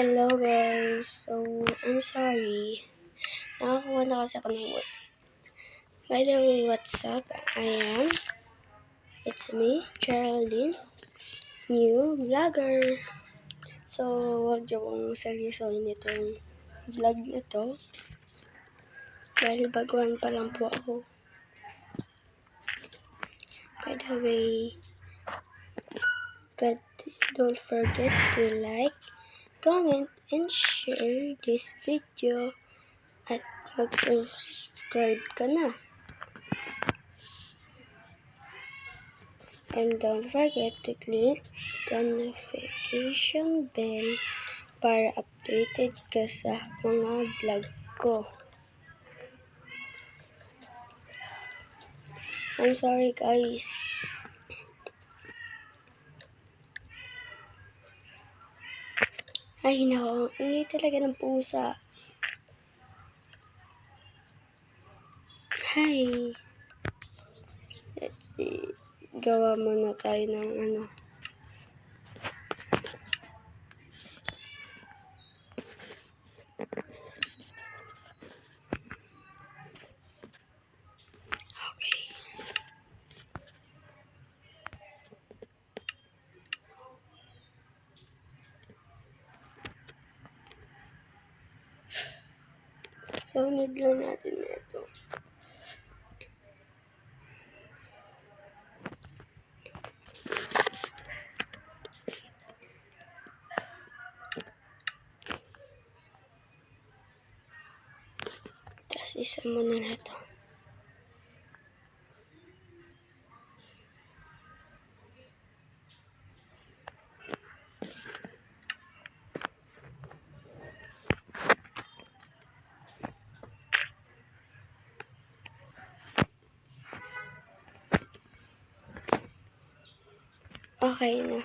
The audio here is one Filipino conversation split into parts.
Hello guys. So, I'm sorry. Nakakuha na kasi ako ng what's. By the way, what's up? I am. It's me, Geraldine. New vlogger. So, wag niyo kong seryosohin itong vlog na to. Dahil baguhan pa lang po ako. By the way, but don't forget to like, comment, and share this video at mag-subscribe ka na. And don't forget to click the notification bell para updated ka sa mga vlog ko. I'm sorry guys. Ay, nako. Hindi talaga ng pusa. Hi. Let's see. Gawa muna tayo ng ano. So, need lang natin ito. Tapos isa muna na ito. Okay na.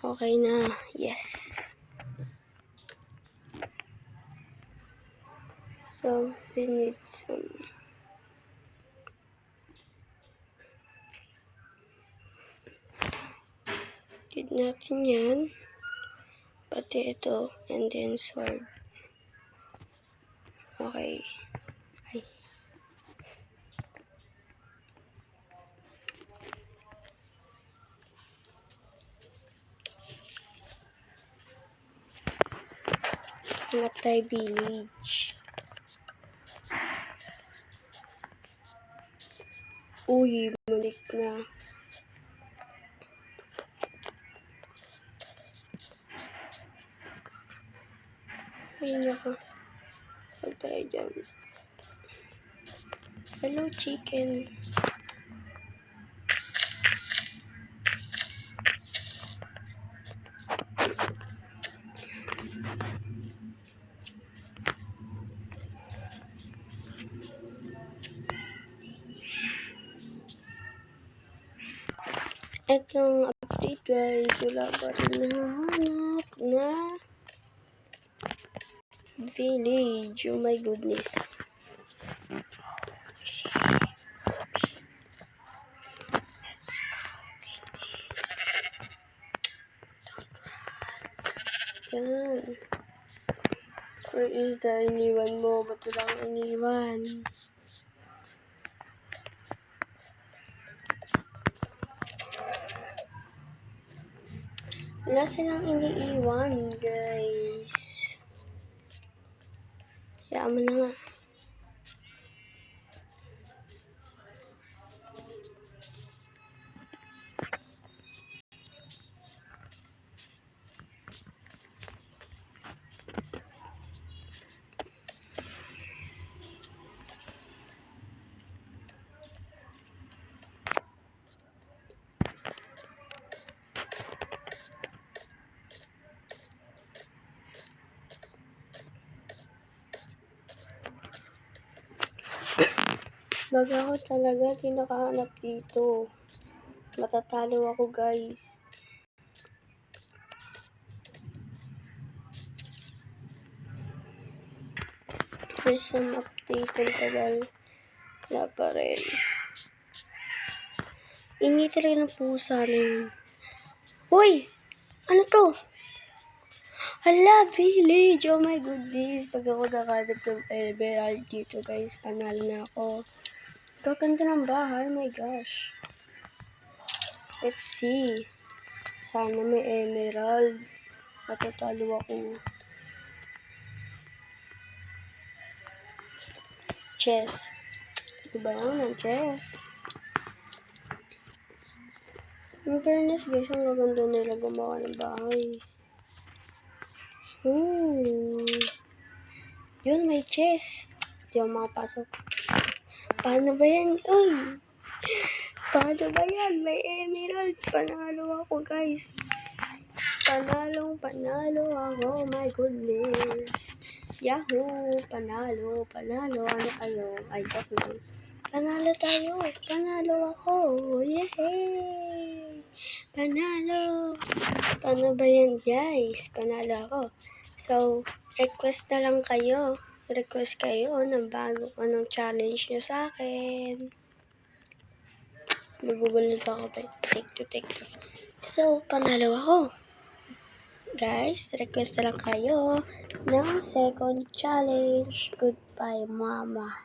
Okay na. Yes. So, we need some Need natin yan. Pati ito. And then sword. Okay. Ay. Matay village. Uy, malik na. Ay, nako. Tayo dyan. Hello, chicken. Etong update guys, wala pa rin nahanap na village. Oh my goodness. Yan. Where is the iniwan mo? Ba't wala kang iniwan? Wala silang iniiwan, guys. Hayaan mo na Wag ako talaga di nakahanap dito. Matatalo ako guys. Here's some update ang tagal. Wala pa rin. Ingi talaga ng pusa yun. Uy! Ano to? Hala, village! Oh my goodness! Pag ako nakahanap ng emerald dito, guys, panalo na ako. Gaganda ng bahay, my gosh. Let's see. Sana may emerald. Matatalo ako. Chess. Ano ba yan? Ang chess. In fairness, guys, ang gaganda nila gumawa ng bahay. Hmm. Yun, may chess. Di ako makapasok. Paano ba yan? Uy! Paano ba yan? May emerald. Panalo ako, guys. Panalo, panalo ako. My goodness. Yahoo! Panalo, panalo. Ano kayo? Ay, joke lang. Panalo tayo. Panalo ako. Yay! Panalo. Paano ba yan, guys? Panalo ako. So, request na lang kayo. Request kayo ng bago anong challenge nyo sa akin. Nagugulat ako pa. Take to take to. So, panalo ako. Guys, request na lang kayo ng second challenge. Goodbye, mama.